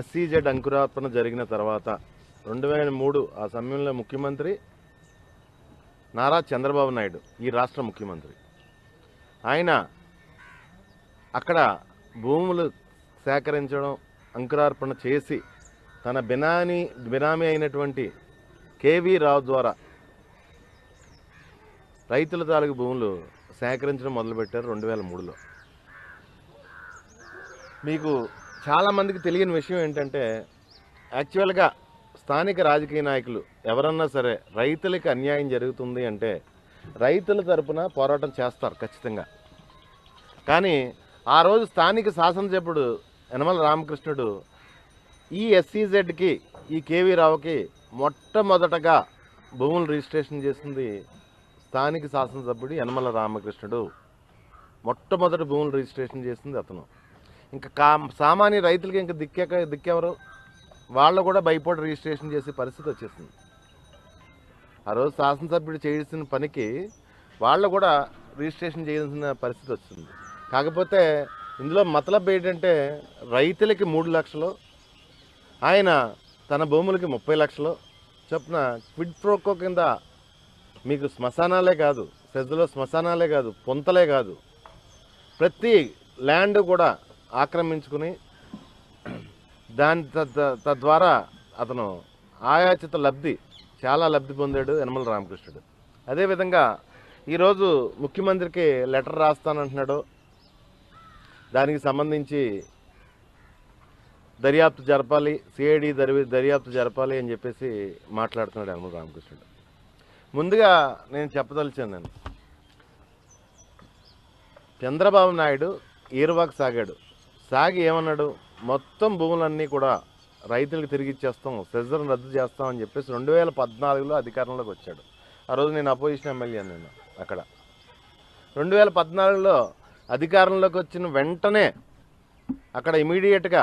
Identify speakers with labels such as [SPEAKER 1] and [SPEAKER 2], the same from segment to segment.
[SPEAKER 1] SEZ అంకురార్పణ జరిగిన తర్వాత రెండు వేల మూడు ఆ సమయంలో ముఖ్యమంత్రి నారా చంద్రబాబు నాయుడు ఈ రాష్ట్ర ముఖ్యమంత్రి. ఆయన అక్కడ భూములు సేకరించడం అంకురార్పణ చేసి తన బినామీ బినామీ అయినటువంటి కేవీ రావు ద్వారా రైతుల తాలూకు భూములు సేకరించడం మొదలుపెట్టారు రెండు వేల మూడులో. మీకు చాలామందికి తెలియని విషయం ఏంటంటే యాక్చువల్గా స్థానిక రాజకీయ నాయకులు ఎవరన్నా సరే రైతులకి అన్యాయం జరుగుతుంది అంటే రైతుల తరపున పోరాటం చేస్తారు ఖచ్చితంగా. కానీ ఆ రోజు స్థానిక శాసనసభ్యుడు యనమల రామకృష్ణుడు ఈ ఎస్సీజెడ్కి ఈ కేవీ రావుకి మొట్టమొదటగా భూములు రిజిస్ట్రేషన్ చేసింది స్థానిక శాసనసభ్యుడు యనమల రామకృష్ణుడు. మొట్టమొదటి భూములు రిజిస్ట్రేషన్ చేసింది అతను. ఇంకా కా సామాన్య రైతులకి ఇంకా దిక్కెక దిక్కెవరు? వాళ్ళు కూడా భయపడి రిజిస్ట్రేషన్ చేసే పరిస్థితి వచ్చేసింది. ఆ రోజు శాసనసభ్యుడు చేయాల్సిన పనికి వాళ్ళు కూడా రిజిస్ట్రేషన్ చేయాల్సిన పరిస్థితి వచ్చింది. కాకపోతే ఇందులో మతలబ్ ఏంటంటే రైతులకి మూడు లక్షలు ఆయన తన భూములకి ముప్పై లక్షలు. చొప్పున క్విడ్ ప్రోకో కింద మీకు శ్మశానాలే కాదు సెజ్లో శ్మశానాలే కాదు పొంతలే కాదు. ప్రతి ల్యాండ్ కూడా ఆక్రమించుకుని దాని తద్- తద్వారా అతను ఆయాచిత లబ్ధి చాలా లబ్ధి పొందాడు యనమల రామకృష్ణుడు. అదేవిధంగా ఈరోజు ముఖ్యమంత్రికి లెటర్ రాస్తానంటున్నాడు. దానికి సంబంధించి దర్యాప్తు జరపాలి సిఐడి దర్వి దర్యాప్తు జరపాలి అని చెప్పేసి మాట్లాడుతున్నాడు యనమల రామకృష్ణుడు. ముందుగా నేను చెప్పదలిచాను నేను. చంద్రబాబు నాయుడు ఈరువాకు సాగాడు. సాగి ఏమన్నాడు? మొత్తం భూములన్నీ కూడా రైతులకు తిరిగి ఇచ్చేస్తాం సెజర్ని రద్దు చేస్తాం అని చెప్పేసి రెండు వేల పద్నాలుగులో అధికారంలోకి వచ్చాడు. ఆ రోజు నేను అపోజిషన్ ఎమ్మెల్యే నేను అక్కడ. రెండు వేల పద్నాలుగులో అధికారంలోకి వచ్చిన వెంటనే అక్కడ ఇమీడియట్గా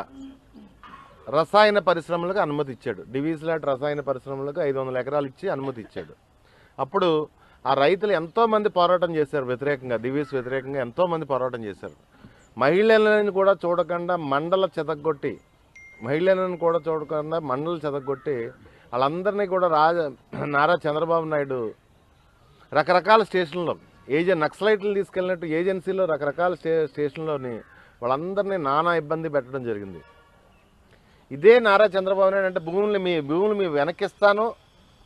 [SPEAKER 1] రసాయన పరిశ్రమలకు అనుమతి ఇచ్చాడు. డివిస్ లాంటి రసాయన పరిశ్రమలకు ఐదు వందల ఎకరాలు ఇచ్చి అనుమతి ఇచ్చాడు. అప్పుడు ఆ రైతులు ఎంతోమంది పోరాటం చేశారు వ్యతిరేకంగా దివీస్ వ్యతిరేకంగా ఎంతోమంది పోరాటం చేశారు. మహిళలను కూడా చూడకుండా మండల చెదగొట్టి మహిళలను కూడా చూడకుండా మండలు చెదగొట్టి వాళ్ళందరినీ కూడా రాజ నారా చంద్రబాబు నాయుడు రకరకాల స్టేషన్లో ఏజెన్ నక్సలైట్లు తీసుకెళ్ళినట్టు ఏజెన్సీలో రకరకాల స్టే స్టేషన్లోని వాళ్ళందరినీ నానా ఇబ్బంది పెట్టడం జరిగింది. ఇదే నారా చంద్రబాబు నాయుడు అంటే భూములు మీ భూములు మీ వెనక్కిస్తాను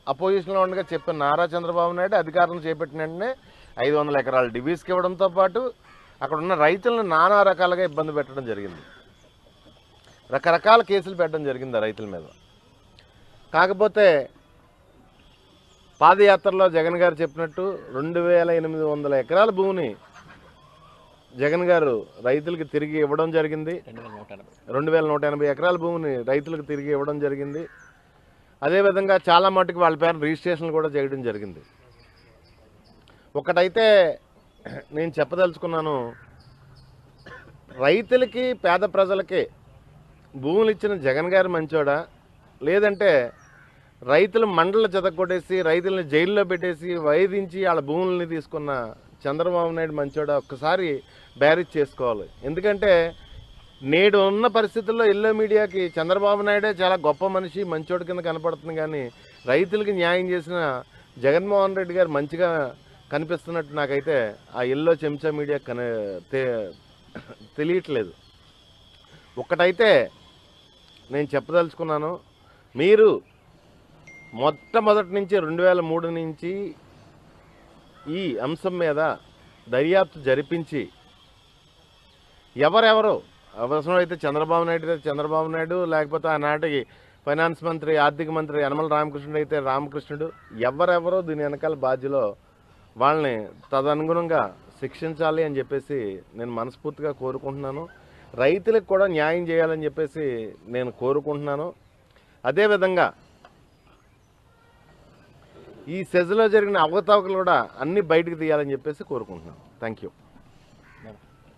[SPEAKER 1] అపోజిషన్లో ఉండగా చెప్పిన నారా చంద్రబాబు నాయుడు అధికారులు చేపట్టిన వెంటనే ఐదు వందల ఎకరాలు డివీస్కి ఇవ్వడంతో పాటు అక్కడ ఉన్న రైతులను నానా రకాలుగా ఇబ్బంది పెట్టడం జరిగింది. రకరకాల కేసులు పెట్టడం జరిగింది ఆ రైతుల మీద. కాకపోతే పాదయాత్రలో జగన్ గారు చెప్పినట్టు రెండు వేల ఎనిమిది వందల ఎకరాల భూమిని జగన్ గారు రైతులకు తిరిగి ఇవ్వడం జరిగింది.
[SPEAKER 2] రెండు వేల నూట ఎనభై
[SPEAKER 1] రెండు వేల నూట ఎనభై ఎకరాల భూమిని రైతులకు తిరిగి ఇవ్వడం జరిగింది. అదేవిధంగా చాలా మటుకు వాళ్ళ పేరు రిజిస్ట్రేషన్లు కూడా చేయడం జరిగింది. ఒకటైతే నేను చెప్పదలుచుకున్నాను రైతులకి పేద ప్రజలకి భూములు ఇచ్చిన జగన్ గారు మంచోడా? లేదంటే రైతులు మండల చెదకొట్టేసి రైతులను జైల్లో పెట్టేసి వైధించి వాళ్ళ భూముల్ని తీసుకున్న చంద్రబాబు నాయుడు మంచోడా? ఒక్కసారి బ్యారేజ్ చేసుకోవాలి. ఎందుకంటే నేడు ఉన్న పరిస్థితుల్లో ఎల్లో మీడియాకి చంద్రబాబు నాయుడే చాలా గొప్ప మనిషి మంచోడు కింద కనపడుతుంది. కానీ రైతులకి న్యాయం చేసిన జగన్మోహన్ రెడ్డి గారు మంచిగా కనిపిస్తున్నట్టు నాకైతే ఆ ఎల్లో చెంచా మీడియా కన తెలియట్లేదు. ఒక్కటైతే నేను చెప్పదలుచుకున్నాను మీరు మొట్టమొదటి నుంచి రెండు వేల మూడు నుంచి ఈ అంశం మీద దర్యాప్తు జరిపించి ఎవరెవరు అవసరమైతే చంద్రబాబు నాయుడు అయితే చంద్రబాబు నాయుడు లేకపోతే ఆనాటి ఫైనాన్స్ మంత్రి ఆర్థిక మంత్రి యనమల రామకృష్ణుడు అయితే రామకృష్ణుడు ఎవరెవరో దీని వెనకాల బాధ్యులో వాళ్ళని తదనుగుణంగా శిక్షించాలి అని చెప్పేసి నేను మనస్ఫూర్తిగా కోరుకుంటున్నాను. రైతులకు కూడా న్యాయం చేయాలని చెప్పేసి నేను కోరుకుంటున్నాను. అదేవిధంగా ఈ సెజ్లో జరిగిన అవకతవకలు కూడా అన్నీ బయటకు తీయాలని చెప్పేసి కోరుకుంటున్నాను. Thank you